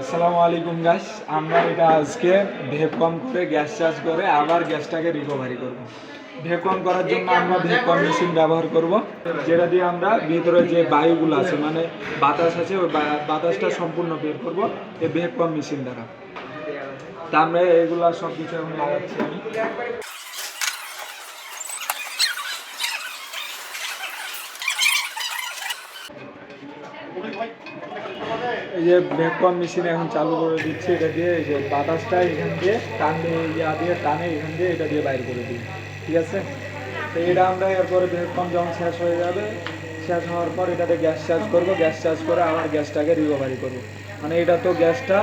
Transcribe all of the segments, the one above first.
আসসালামু আলাইকুম গ্যাস আমরা এটা আজকে ভেকম করে গ্যাস চার্জ করে আবার গ্যাসটাকে রিকভারি করব। ভেকম করার জন্য আমরা ভেকম মেশিন ব্যবহার করব, যেটা দিয়ে আমরা ভিতরে যে বায়ুগুলো আছে মানে বাতাস আছে, ওই বাতাসটা সম্পূর্ণ বের করব এই ভেকম মেশিন দ্বারা। তা আমরা এগুলা সব কিছু এখন লাগাচ্ছি আমি। এই যে ভ্যাকুয়াম মেশিন এখন চালু করে দিচ্ছি, এটা দিয়ে এই যে বাতাসটা এখান দিয়ে টান, ইয়া দিয়ে টানে, এখান দিয়ে এটা দিয়ে বাইর করে দিই, ঠিক আছে? তো এটা আমরা এরপরে ভ্যাকুয়াম যখন শেষ হয়ে যাবে, শেষ হওয়ার পর এটাতে গ্যাস চার্জ করব, গ্যাস চার্জ করে আবার গ্যাসটাকে রিকভারি করব। মানে এটা তো গ্যাসটা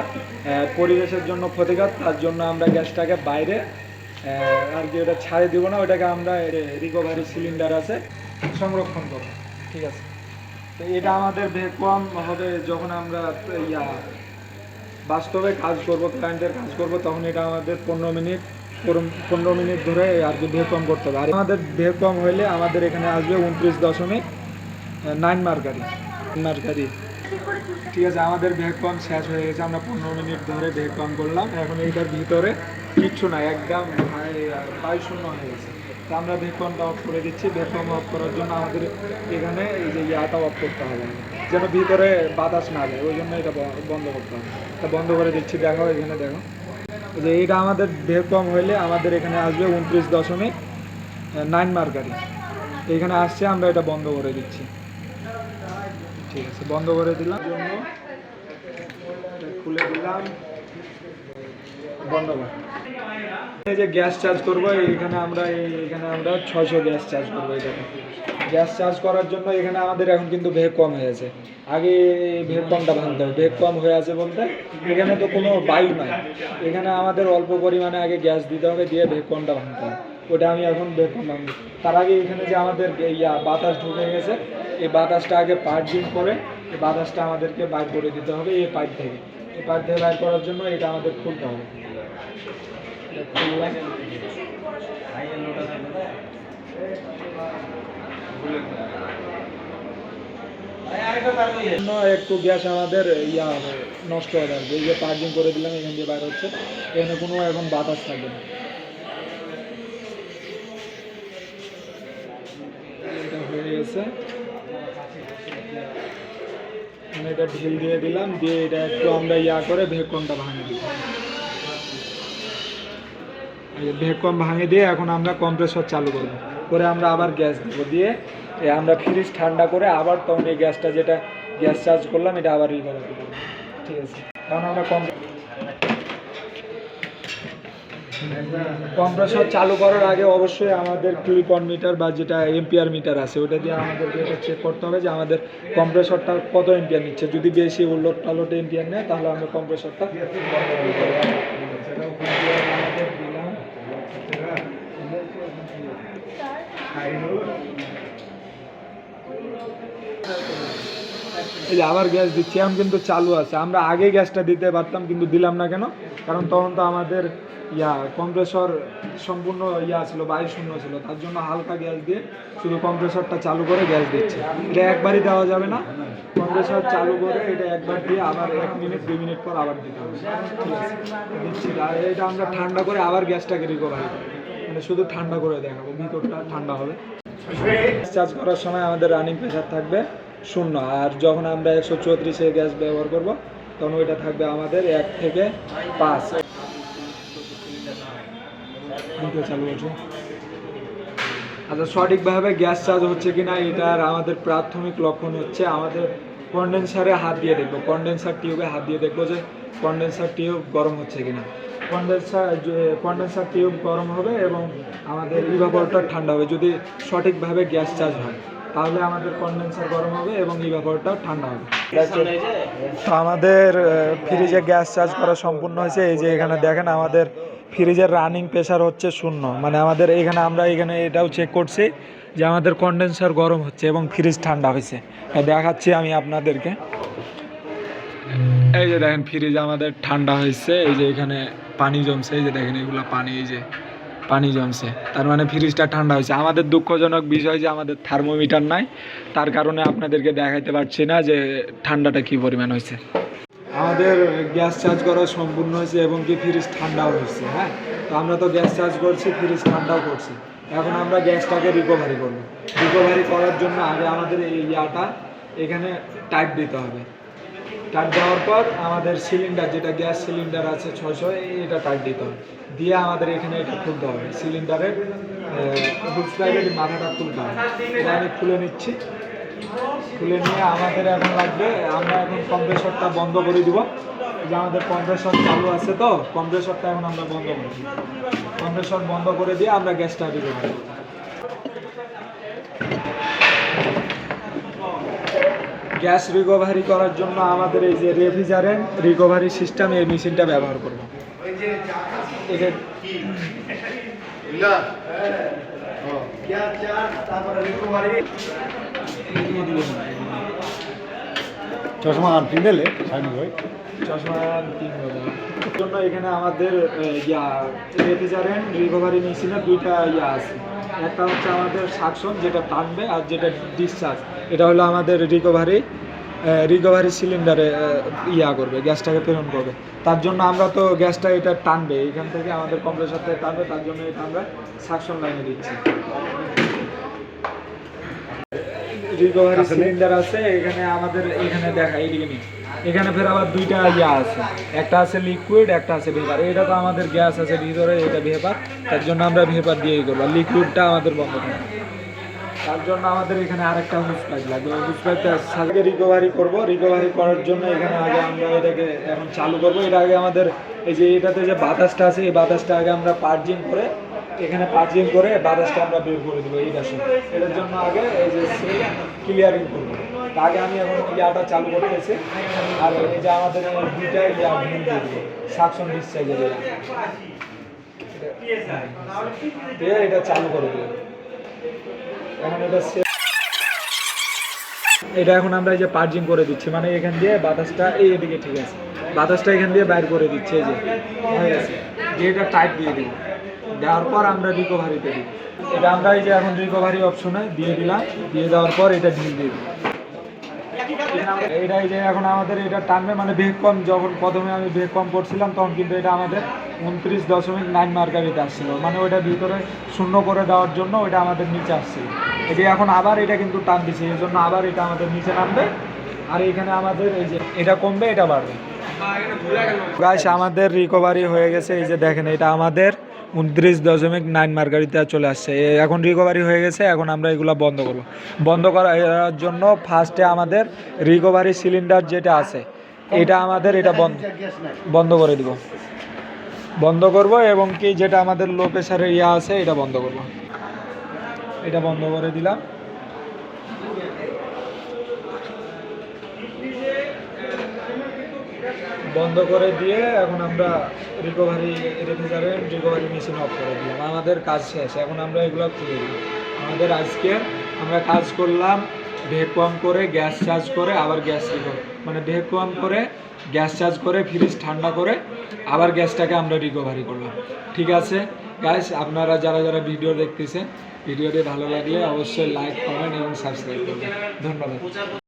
পরিবেশের জন্য ক্ষতিকর, তার জন্য আমরা গ্যাসটাকে বাইরে আর কি ওটা ছাড়ে দিব না, ওটাকে আমরা রিকভারি সিলিন্ডার আছে, সংরক্ষণ করব, ঠিক আছে? তো এটা আমাদের ভ্যাকুয়াম হবে যখন আমরা, ইয়া, বাস্তবে কাজ করব ক্লায়েন্টের কাজ করব, তখন এটা আমাদের পনেরো মিনিট পনেরো মিনিট ধরে আর কি ভ্যাকুয়াম করতে হবে। আর আমাদের ভ্যাকুয়াম হইলে আমাদের এখানে আসবে উনত্রিশ দশমিক নাইন মার্কারি। মার্কারি। ঠিক আছে, আমাদের ভ্যাকুয়াম শেষ হয়ে গেছে, আমরা পনেরো মিনিট ধরে ভ্যাকুয়াম করলাম। এখন এইটার ভিতরে কিচ্ছু নাই, একদম বায়ু শূন্য হয়ে গেছে। তা আমরা ভ্যাকুয়ামটা অফ করে দিচ্ছি ভ্যাকুয়াম অফ করার জন্য আমাদের এখানে এই যে ইয়াটা অফ করতে হবে। যেন ভিতরে বাতাস না যায়, ওই জন্য এটা বন্ধ করতে হবে। তা বন্ধ করে দিচ্ছি দেখো এখানে দেখো যে এইটা আমাদের ভ্যাকুয়াম হইলে আমাদের এখানে আসবে উনত্রিশ দশমিক নাইন মার্কারি এখানে আসছে, আমরা এটা বন্ধ করে দিচ্ছি। ঠিক আছে, বন্ধ করে দিলাম। জন্য খুলে দিলাম। এই যে গ্যাস চার্জ করব, এইখানে আমরা এখানে আমরা গ্যাস করব এটাকে গ্যাস করার জন্য এখানে আমাদের এখন কিন্তু কম হয়েছে আগে কমটা ভাঙতে হবে। কম হয়ে আছে বলতে এখানে তো কোনো বায়ু নাই। এখানে আমাদের অল্প পরিমাণে আগে গ্যাস দিতে হবে, দিয়ে ভেগ কমটা ভাঙতে হবে। ওটা আমি এখন কম তার আগে এখানে যে আমাদের ইয়া বাতাস ঢুকে গেছে, এই বাতাসটা আগে পার্জিং করে বাতাসটা আমাদেরকে বাইর করে দিতে হবে এই পাইপ থেকে। এই পাইপ থেকে বাইর করার জন্য এটা আমাদের খুলতে হবে। একটু গ্যাস আমাদের, ইয়া হবে নষ্ট হয়ে থাকবে এই যে পার্কিং করে দিলাম, এখান দিয়ে বাইর হচ্ছে। এখানে কোনো এখন বাতাস থাকবে না। এটা হয়ে গেছে। এটা ঢিল দিয়ে দিলাম, দিয়ে এটা একটু আমরা ইয়া করে ভেকনটা ভাঙে দিই ভেকম ভাঙে দিয়ে এখন আমরা কম্প্রেসর চালু করব। করে আমরা আবার গ্যাস দেব দিয়ে আমরা ফ্রিজ ঠান্ডা করে আবার তখন এই গ্যাসটা যেটা গ্যাস চার্জ করলাম, এটা আবার রিকভারি করব। ঠিক আছে? কারণ আমরা কম কম্প্রেসর চালু করার আগে অবশ্যই আমাদের ক্লিপ অন মিটার বা যেটা এম্পিয়ার মিটার আছে, ওটা দিয়ে আমাদেরকে চেক করতে হবে যে আমাদের কম্প্রেসরটা কত এম্পিয়ার নিচ্ছে। যদি বেশি উল্লট পালট এম্পিয়ার নেয়, তাহলে আমরা কম্প্রেসরটা দিলাম এই যে আবার গ্যাস দিচ্ছি, এখন কিন্তু চালু আছে। আমরা আগে গ্যাসটা দিতে পারতাম, কিন্তু দিলাম না কেন? কারণ তখন তো আমাদের ইয়া কম্প্রেসর সম্পূর্ণ ইয়া ছিল, বায়ু শূন্য ছিল। তার জন্য হালকা গ্যাস দিয়ে শুধু কম্প্রেসরটা চালু করে গ্যাস দিচ্ছে। এটা একবারই দেওয়া যাবে না। কম্প্রেসর চালু করে এটা একবার দিয়ে আবার এক মিনিট, দুই মিনিট পর আবার দিতে হবে। ঠিক আছে? দিচ্ছি। আর এটা আমরা ঠান্ডা করে আবার গ্যাসটাকে রিকভারি করব। মানে শুধু ঠান্ডা করে দেখাবো, ভিতরটা ঠান্ডা হবে। চার্জ করার সময় আমাদের রানিং প্রেশার থাকবে শূন্য। আর যখন আমরা একশো চৌত্রিশে গ্যাস ব্যবহার করব, তখন ওইটা থাকবে আমাদের এক থেকে পাঁচ। চালু আচ্ছা সঠিকভাবে গ্যাস চার্জ হচ্ছে কিনা, এটার আমাদের প্রাথমিক লক্ষণ হচ্ছে আমাদের কন্ডেন্সারে হাত দিয়ে দেখব। কন্ডেন্সার টিউবে হাত দিয়ে দেখব যে কন্ডেন্সার টিউব গরম হচ্ছে কিনা। কন্ডেন্সার কন্ডেন্সার টিউব গরম হবে এবং আমাদের ইভাপরটা ঠান্ডা হবে। যদি সঠিকভাবে গ্যাস চার্জ হয় তাহলে আমাদের কন্ডেন্সার গরম হবে এবং ইভাপরটাও ঠান্ডা হবে। তো আমাদের ফ্রিজে গ্যাস চার্জ করা সম্পূর্ণ হয়েছে। এই যে এখানে দেখেন আমাদের ফ্রিজের রানিং প্রেশার হচ্ছে শূন্য। মানে আমাদের এখানে আমরা এখানে এটাও চেক করছি যে আমাদের কন্ডেন্সার গরম হচ্ছে এবং ফ্রিজ ঠান্ডা হয়েছে। হ্যাঁ, দেখাচ্ছি আমি আপনাদেরকে। এই যে দেখেন ফ্রিজ আমাদের ঠান্ডা হয়েছে। এই যে এখানে পানি জমছে, এই যে দেখেন এগুলো পানি, এই যে পানি জমছে। তার মানে ফ্রিজটা ঠান্ডা হয়েছে। আমাদের দুঃখজনক বিষয় যে আমাদের থার্মোমিটার নাই, তার কারণে আপনাদেরকে দেখাইতে পারছি না যে ঠান্ডাটা কি পরিমাণ হয়েছে। আমাদের গ্যাস চার্জ করা সম্পূর্ণ হয়েছে এবং কি ফ্রিজ ঠান্ডাও হচ্ছে হ্যাঁ? তো আমরা তো গ্যাস চার্জ করছি, ফ্রিজ ঠান্ডাও করছি। এখন আমরা গ্যাসটাকে রিকভারি করব। রিকভারি করার জন্য আগে আমাদের এই ইয়াটা এখানে টাইট দিতে হবে। টাইট দেওয়ার পর আমাদের সিলিন্ডার যেটা গ্যাস সিলিন্ডার আছে ছয়শো, এটা টাইট দিতে হবে। দিয়ে আমাদের এখানে এটা খুলতে হবে। সিলিন্ডারের হুড স্প্রাইডের মাথাটা খুলতে হবে। এটা আমি খুলে নিচ্ছি। খুলে নিয়ে আমাদের এখন লাগবে, আমরা এখন কম্প্রেসরটা বন্ধ করে দিব। যে আমাদের কম্প্রেসর চালু আছে তো কম্প্রেসরটা এখন আমরা বন্ধ করে দিব কম্প্রেসর বন্ধ করে দিয়ে আমরা গ্যাসটা দিব গ্যাস রিকভারি করার জন্য আমাদের এই যে রেফ্রিজারেন্ট রিকভারি সিস্টেম এই মেশিনটা ব্যবহার করব। এটা চশমা আনটি দিলে সাইনি ভাই। চশমা তিন হাজার জন্য এখানে আমাদের ইয়া রেফ্রিজারেন্ট রিকভারি মেশিনের দুইটা ইয়া আছে। একটা হচ্ছে আমাদের সাকশন যেটা টানবে আর যেটা ডিসচার্জ এটা হলো আমাদের রিকভারি রিকভারি সিলিন্ডারে ইয়া করবে গ্যাসটাকে প্রেরণ করবে। তার জন্য আমরা তো গ্যাসটা এটা টানবে এখান থেকে আমাদের কম্প্রেসার থেকে টানবে তার জন্য এটা আমরা সাকশন লাইনে দিচ্ছি। রিকভারি সিলিন্ডার আছে এখানে আমাদের এখানে দেখা এইদিকে নেই এখানে ফের আবার দুইটা ইয়া আছে। একটা আছে লিকুইড একটা আছে ভেপার এটা তো আমাদের গ্যাস আছে ভিতরে, এটা ভেপার তার জন্য আমরা ভেপার দিয়েই করব। লিকুইডটা আমাদের বন্ধ থাকবে। তার জন্য আমাদের এখানে আরেকটা হুস পাইপ লাগবে। হুস পাইপটা সাথে রিকভারি করব। রিকভারি করার জন্য এখানে আগে আমরা এটাকে এখন চালু করব। এটা আগে আমাদের এই যে এটাতে যে বাতাসটা আছে, এই বাতাসটা আগে আমরা পার্জিং করে, এখানে পার্জিং করে বাতাসটা আমরা বের করে দেবো এই দাসে এটার জন্য আগে এই যে ক্লিয়ারিং করব। আগে আমি এখন ইয়াটা চালু করতেছি। আর এই যে আমাদের দুইটা ইয়া সাকশন ডিসচার্জের দিয়ে এটা চালু করে দেবো এখন এটা এটা এখন আমরা এই যে পার্জিং করে দিচ্ছি। মানে এখান দিয়ে বাতাসটা এই এদিকে ঠিক আছে। বাতাসটা এখান দিয়ে বাইর করে দিচ্ছে এই যে। হয়ে গেছে। দিয়ে এটা টাইট দিয়ে দিব দেওয়ার পর আমরা রিকভারিতে দিই। এটা আমরা এই যে এখন রিকভারি অপশনে দিয়ে দিলাম। দিয়ে দেওয়ার পর এটা ঢিল দিয়ে দিই। এটা এই যে এখন আমাদের এটা টানবে মানে বেগ কম যখন প্রথমে আমি বেগ কম করছিলাম তখন কিন্তু এটা আমাদের উনত্রিশ দশমিক নাইন মার্কারিতে আসছিল। মানে ওইটা ভিতরে শূন্য করে দেওয়ার জন্য ওইটা আমাদের নিচে আসছিল। এই যে এখন আবার এটা কিন্তু টান দিচ্ছে এই জন্য আবার এটা আমাদের নিচে নামবে। আর এখানে আমাদের এই যে এটা কমবে এটা বাড়বে। গাইস আমাদের রিকভারি হয়ে গেছে। এই যে দেখেন এটা আমাদের উনত্রিশ দশমিক নাইন মার্কারিতে চলে আসছে। এখন রিকভারি হয়ে গেছে, এখন আমরা এগুলো বন্ধ করব। বন্ধ করার জন্য ফার্স্টে আমাদের রিকভারি সিলিন্ডার যেটা আছে, এটা আমাদের এটা বন্ধ বন্ধ করে দিব। বন্ধ করব এবং কি যেটা আমাদের লো প্রেশারের ইয়া আছে, এটা বন্ধ করব। এটা বন্ধ করে দিলাম। বন্ধ করে দিয়ে এখন আমরা recovery refrigerant recovery machine off করে দিলাম। আমাদের কাজ শেষ। এখন আমরা এগুলো খুলে দিই। আমাদের আজকে আমরা কাজ করলাম ভ্যাকুয়াম করে, গ্যাস চার্জ করে, আবার গ্যাস রিকভার মানে ভ্যাকুয়াম করে, গ্যাস চার্জ করে ফ্রিজ ঠান্ডা করে, আবার গ্যাসটাকে আমরা রিকভারি করলাম। ঠিক আছে? গ্যাস আপনারা যারা যারা ভিডিও দেখতেছেন ভিডিওটি ভালো লাগলে অবশ্যই লাইক কমেন্ট এবং সাবস্ক্রাইব করবেন। ধন্যবাদ।